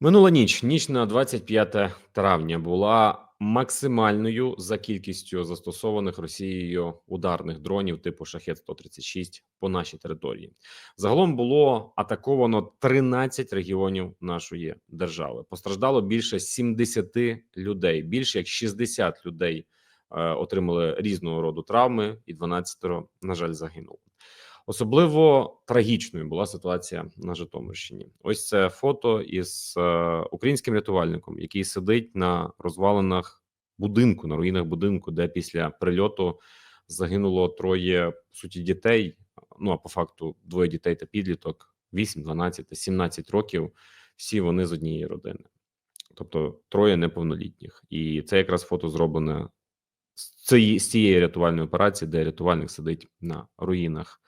Минула ніч, ніч на 25 травня, була максимальною за кількістю застосованих Росією ударних дронів типу Шахет 136 по нашій території. Загалом було атаковано 13 регіонів нашої держави. Постраждало більше 70 людей. Більше як 60 людей е, отримали різного роду травми, і 12, на жаль, загинуло. Особливо трагічною була ситуація на Житомирщині. Ось це фото із е, українським рятувальником, який сидить на розвалинах будинку, на руїнах будинку, де після прильоту загинуло троє по суті дітей. Ну а по факту двоє дітей та підліток 8, 12 та 17 років. Всі вони з однієї родини, тобто троє неповнолітніх, і це якраз фото зроблене з цієї, з цієї рятувальної операції, де рятувальник сидить на руїнах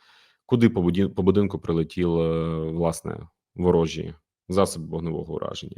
куди по будинку прилетіли власне ворожі засоби вогневого ураження.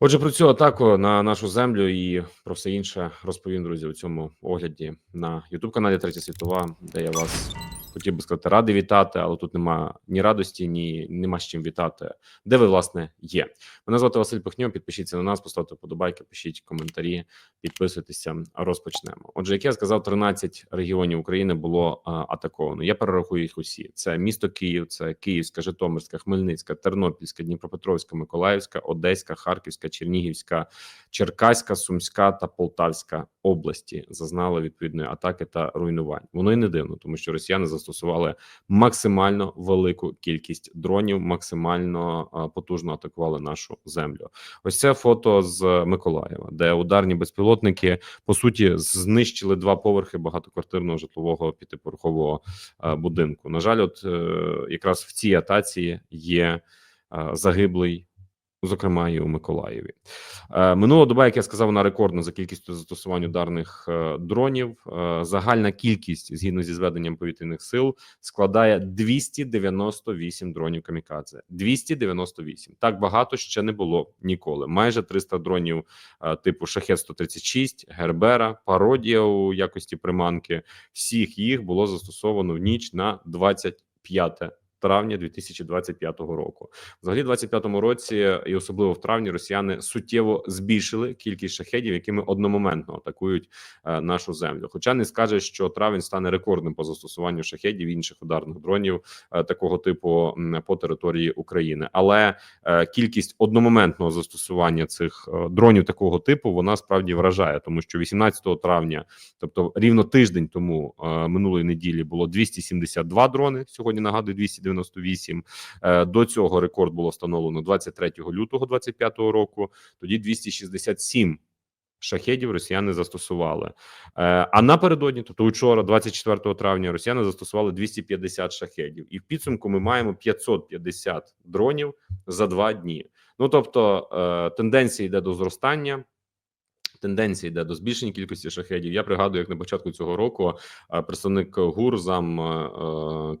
Отже, про цю атаку на нашу землю і про все інше розповім друзі у цьому огляді на youtube каналі Третя світова, де я вас хотів би сказати радий вітати, але тут нема ні радості, ні нема з чим вітати. Де ви власне є? Мене звати Василь Пихньо. Підпишіться на нас, поставте вподобайки, пишіть коментарі, підписуйтеся. Розпочнемо. Отже, як я сказав, 13 регіонів України було а, атаковано. Я перерахую їх усі: це місто Київ, це Київська, Житомирська, Хмельницька, Тернопільська, Дніпропетровська, Миколаївська, Одеська, Харківська, Чернігівська, Черкаська, Сумська та Полтавська області зазнали відповідної атаки та руйнувань. Воно й не дивно, тому що росіяни застосували максимально велику кількість дронів, максимально потужно атакували нашу землю. Ось це фото з Миколаєва, де ударні безпілотники по суті знищили два поверхи багатоквартирного житлового п'ятиповерхового будинку. На жаль, от е, якраз в цій атаці є загиблий. Зокрема, і у Миколаєві е, минула доба, як я сказав, вона рекордна за кількістю застосувань ударних е, дронів. Е, загальна кількість згідно зі зведенням повітряних сил складає 298 дронів камікадзе. 298. так багато ще не було ніколи. Майже 300 дронів типу Шахет 136 Гербера, пародія у якості приманки. Всіх їх було застосовано в ніч на 25 травня 2025 року. Взагалі, в 25-му році, і особливо в травні, росіяни суттєво збільшили кількість шахедів, якими одномоментно атакують е, нашу землю. Хоча не скаже, що травень стане рекордним по застосуванню шахедів і інших ударних дронів е, такого типу м, по території України, але е, кількість одномоментного застосування цих е, дронів такого типу вона справді вражає, тому що 18 травня, тобто рівно тиждень тому е, минулої неділі, було 272 дрони. Сьогодні нагадую 298. Е, До цього рекорд було встановлено 23 лютого 2025 року. Тоді 267 шахедів росіяни застосували. Е, А напередодні, тобто учора, 24 травня, росіяни застосували 250 шахедів, і в підсумку ми маємо 550 дронів за два дні. Ну тобто е, тенденція йде до зростання. Тенденція йде до збільшення кількості шахедів. Я пригадую, як на початку цього року представник ГУР зам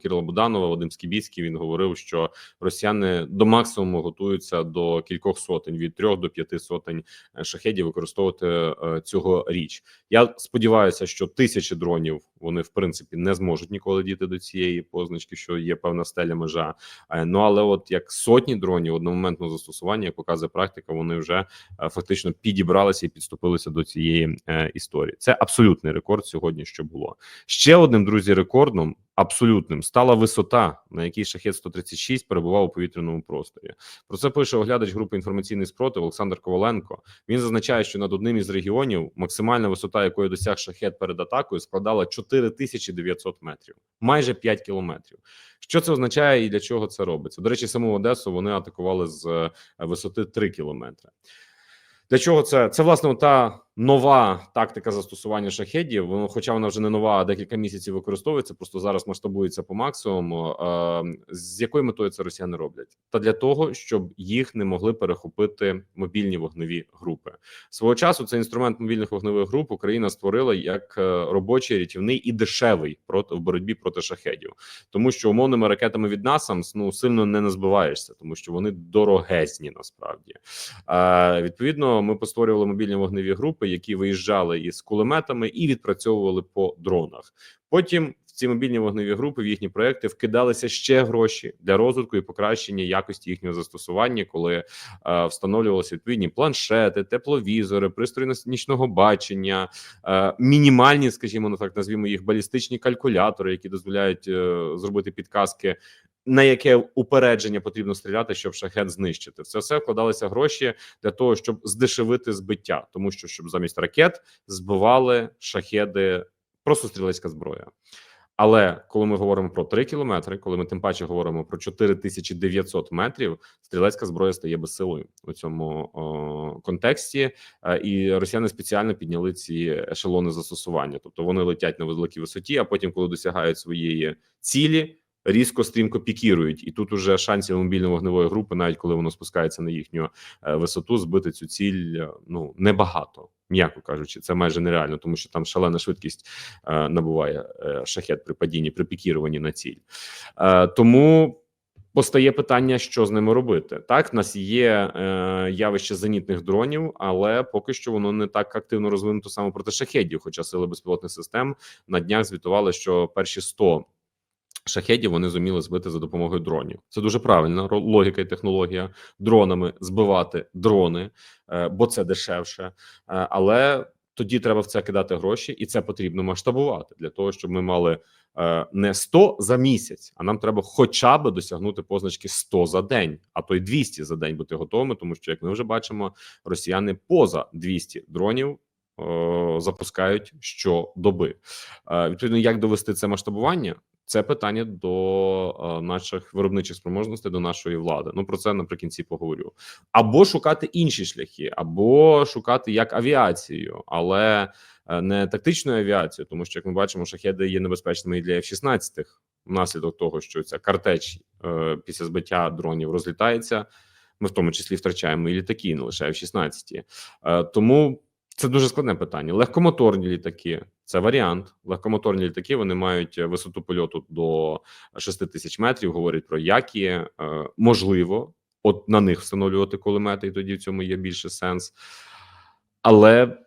Кирила Буданова, Вадим Скібіцький, він говорив, що росіяни до максимуму готуються до кількох сотень від трьох до п'яти сотень е, шахедів використовувати е, цього річ. Я сподіваюся, що тисячі дронів вони в принципі не зможуть ніколи діти до цієї позначки, що є певна стеля межа. Е, Ну але от як сотні дронів одномоментного застосування, як показує практика, вони вже фактично підібралися і підступилися до цієї е, історії. Це абсолютний рекорд сьогодні, що було ще одним друзі. Рекордом абсолютним стала висота, на якій шахет 136 перебував у повітряному просторі. Про це пише оглядач групи інформаційний спротив Олександр Коваленко. Він зазначає, що над одним із регіонів максимальна висота, якої досяг шахет перед атакою, складала 4900 метрів, майже 5 кілометрів. Що це означає і для чого це робиться? До речі, саму Одесу вони атакували з е, висоти 3 кілометри. Для чого це? Це власне та нова тактика застосування шахедів. Хоча вона вже не нова, а декілька місяців використовується, просто зараз масштабується по максимуму. З якою метою це росіяни роблять? Та для того, щоб їх не могли перехопити мобільні вогневі групи. Свого часу цей інструмент мобільних вогневих груп Україна створила як е, робочий, рятівний і дешевий проти в боротьбі проти шахедів, тому що умовними ракетами від НАСАМС ну сильно не назбиваєшся, тому що вони дорогезні насправді. Е, відповідно, ми постворювали мобільні вогневі групи, які виїжджали із кулеметами і відпрацьовували по дронах. Потім ці мобільні вогневі групи в їхні проекти вкидалися ще гроші для розвитку і покращення якості їхнього застосування, коли е, встановлювалися відповідні планшети, тепловізори, пристрої нічного бачення, е, мінімальні, скажімо, ну так назвімо їх балістичні калькулятори, які дозволяють е, зробити підказки. На яке упередження потрібно стріляти, щоб шахет знищити, це все вкладалися гроші для того, щоб здешевити збиття, тому що щоб замість ракет збивали шахеди, просто стрілецька зброя. Але коли ми говоримо про 3 кілометри, коли ми тим паче говоримо про 4900 метрів, стрілецька зброя стає безсилою у цьому о, контексті, е, і росіяни спеціально підняли ці ешелони застосування, тобто вони летять на великій висоті, а потім, коли досягають своєї цілі. Різко стрімко пікірують, і тут уже шансів мобільно-вогневої групи, навіть коли воно спускається на їхню е, висоту, збити цю ціль е, ну небагато, м'яко кажучи, це майже нереально, тому що там шалена швидкість е, набуває е, шахет при падінні, при пікіруванні на ціль. Е, тому постає питання, що з ними робити. Так, в нас є е, явище зенітних дронів, але поки що воно не так активно розвинуто саме проти шахедів. Хоча сили безпілотних систем на днях звітували, що перші 100 Шахедів вони зуміли збити за допомогою дронів. Це дуже правильна логіка і технологія дронами збивати дрони, е, бо це дешевше. Е, але тоді треба в це кидати гроші, і це потрібно масштабувати для того, щоб ми мали е, не 100 за місяць, а нам треба хоча б досягнути позначки 100 за день, а то й 200 за день бути готовими, тому що як ми вже бачимо, росіяни поза 200 дронів. Запускають щодоби. Відповідно, як довести це масштабування? Це питання до е, наших виробничих спроможностей, до нашої влади. Ну про це наприкінці поговорю. Або шукати інші шляхи, або шукати як авіацію, але е, не тактичною авіацією, тому що як ми бачимо, шахеди є небезпечними і для F-16, внаслідок того, що ця картеч е, після збиття дронів розлітається. Ми в тому числі втрачаємо і літаки, не лише F-16. Е, тому це дуже складне питання. Легкомоторні літаки це варіант. Легкомоторні літаки вони мають висоту польоту до 6 тисяч метрів. Говорять про які е, можливо, от на них встановлювати кулемети, і тоді в цьому є більше сенс. Але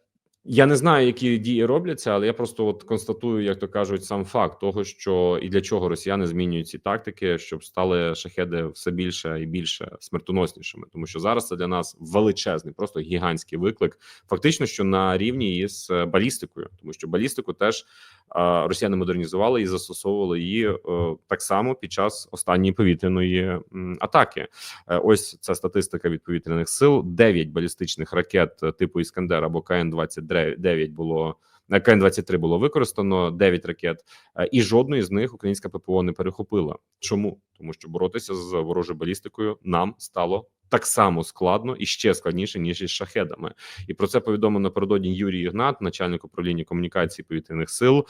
я не знаю, які дії робляться, але я просто от констатую, як то кажуть, сам факт того, що і для чого росіяни змінюють ці тактики, щоб стали шахеди все більше і більше смертоноснішими, тому що зараз це для нас величезний, просто гігантський виклик, фактично, що на рівні із е, балістикою, тому що балістику теж росіяни модернізували і застосовували її е, так само під час останньої повітряної атаки. Е, Ось ця статистика від повітряних сил: 9 балістичних ракет е, типу Іскандер або КН 29 було. На КН 23 було використано 9 ракет, і жодної з них українська ППО не перехопила. Чому тому, що боротися з ворожою балістикою нам стало так само складно і ще складніше ніж із шахедами, і про це повідомив напередодні Юрій Ігнат, начальник управління комунікації повітряних сил.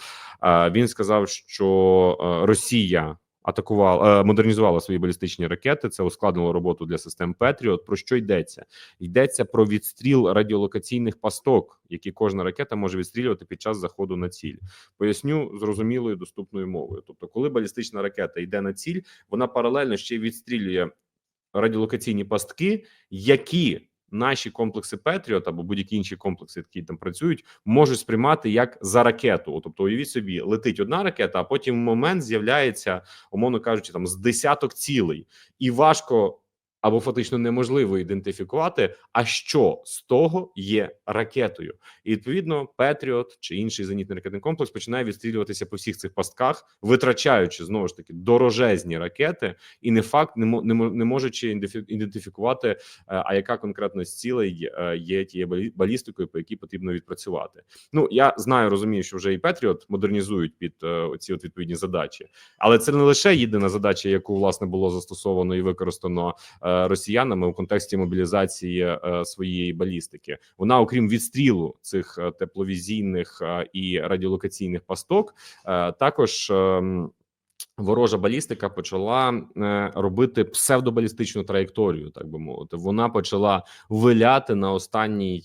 Він сказав, що Росія атакувала е, модернізувала свої балістичні ракети. Це ускладнило роботу для систем Петріот. Про що йдеться? Йдеться про відстріл радіолокаційних пасток, які кожна ракета може відстрілювати під час заходу на ціль. Поясню зрозумілою доступною мовою. Тобто, коли балістична ракета йде на ціль, вона паралельно ще відстрілює радіолокаційні пастки, які наші комплекси Петріот або будь-які інші комплекси, які там працюють, можуть сприймати як за ракету. Тобто, уявіть собі, летить одна ракета, а потім в момент з'являється, умовно кажучи, там з десяток цілей, і важко або фактично неможливо ідентифікувати, а що з того є ракетою. І відповідно, Петріот чи інший зенітний ракетний комплекс починає відстрілюватися по всіх цих пастках, витрачаючи знову ж таки дорожезні ракети, і не факт не не, мо- не можучи ідентифікувати, е, а яка конкретно з цілей е, є тією балістикою, по якій потрібно відпрацювати. Ну я знаю, розумію, що вже і Петріот модернізують під е, оці от відповідні задачі, але це не лише єдина задача, яку власне було застосовано і використано е, росіянами у контексті мобілізації е, своєї балістики. Вона, окрім відстрілу цих е, тепловізійних е, і радіолокаційних пасток, також. ем, Ворожа балістика почала робити псевдобалістичну траєкторію, так би мовити. Вона почала виляти на останній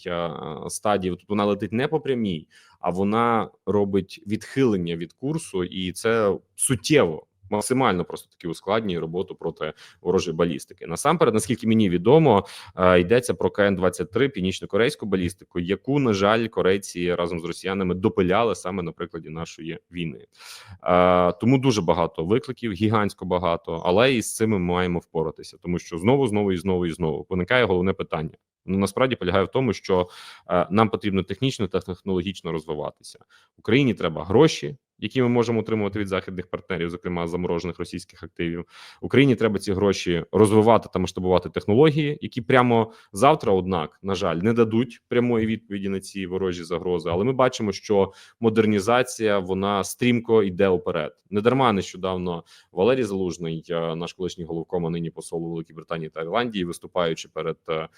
стадії. Тобто вона летить не по прямій, а вона робить відхилення від курсу, і це суттєво максимально просто таки ускладнює роботу проти ворожої балістики. Насамперед, наскільки мені відомо, е, йдеться про КН-23 північно-корейську балістику, яку на жаль корейці разом з росіянами допиляли саме на прикладі нашої війни. Е, Тому дуже багато викликів, гігантсько багато, але і з цим ми маємо впоратися, тому що знову, знову і знову і знову виникає головне питання. Ну насправді полягає в тому, що е, нам потрібно технічно та технологічно розвиватися. Україні треба гроші, які ми можемо отримувати від західних партнерів, зокрема заморожених російських активів. Україні треба ці гроші розвивати та масштабувати технології, які прямо завтра, однак, на жаль, не дадуть прямої відповіді на ці ворожі загрози. Але ми бачимо, що модернізація вона стрімко йде уперед. Недарма нещодавно Валерій Залужний, е, наш колишній головком, а нині посол Великій Британії та Ірландії, виступаючи перед е,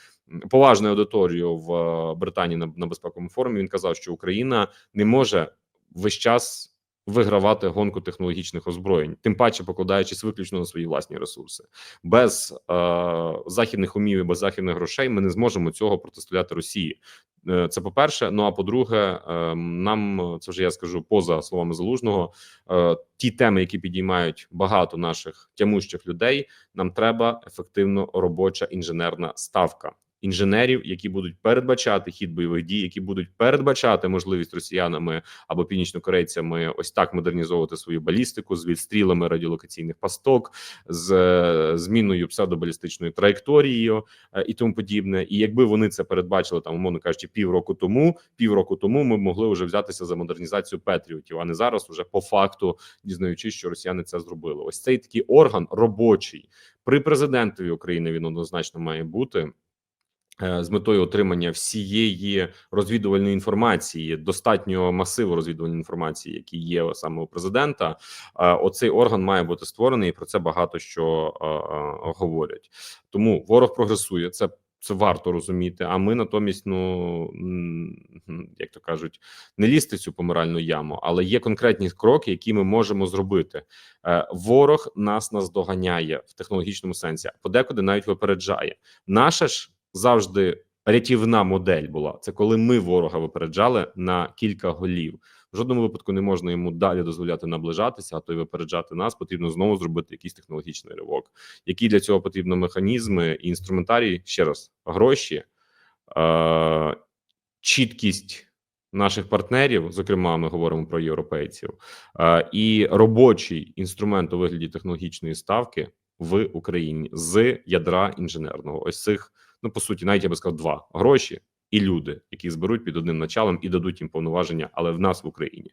поважною аудиторією в е, Британії на, на безпековому форумі, він казав, що Україна не може весь час вигравати гонку технологічних озброєнь, тим паче покладаючись виключно на свої власні ресурси. Без е, західних умів і без західних грошей ми не зможемо цього протистояти Росії. Е, Це по перше. Ну а по-друге, е, нам це вже я скажу поза словами залужного. е, Ті теми, які підіймають багато наших тямущих людей, нам треба ефективно робоча інженерна ставка. Інженерів, які будуть передбачати хід бойових дій, які будуть передбачати можливість росіянами або північнокорейцями ось так модернізовувати свою балістику з відстрілами радіолокаційних пасток, з е, зміною псевдобалістичною траєкторією е, і тому подібне. І якби вони це передбачили там, умовно кажучи, півроку тому, півроку тому ми могли вже взятися за модернізацію Петріотів, а не зараз, уже по факту дізнаючись, що росіяни це зробили. Ось цей такий орган робочий при президентові України. Він однозначно має бути. Е, З метою отримання всієї розвідувальної інформації, достатнього масиву розвідувальної інформації, які є саме у президента, е, оцей орган має бути створений, і про це багато що е, говорять. Тому ворог прогресує. Це це варто розуміти. А ми натомість, ну як то кажуть, не лізти цю помиральну яму, але є конкретні кроки, які ми можемо зробити. Ворог нас наздоганяє в технологічному сенсі, а подекуди навіть випереджає. Наша ж завжди рятівна модель була це коли ми ворога випереджали на кілька голів. В жодному випадку не можна йому далі дозволяти наближатися, а то й випереджати нас. Потрібно знову зробити якийсь технологічний ривок. Які для цього потрібно механізми і інструментарій? Ще раз гроші, е- чіткість наших партнерів, зокрема, ми говоримо про європейців, е- і робочий інструмент у вигляді технологічної ставки в Україні з ядра інженерного. Ось цих, ну по суті, навіть я би сказав, два гроші. І люди, які зберуть під одним началом і дадуть їм повноваження, але в нас в Україні,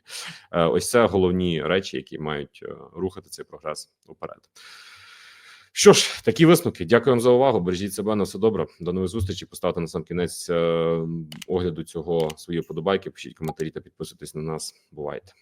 Е, ось це головні речі, які мають е, рухати цей прогрес уперед. Що ж, такі висновки. Дякую вам за увагу. Бережіть себе на все добре. До нових зустрічей. Поставте на сам кінець е, огляду цього свої подобайки. Пишіть коментарі та підписуйтесь на нас. Бувайте.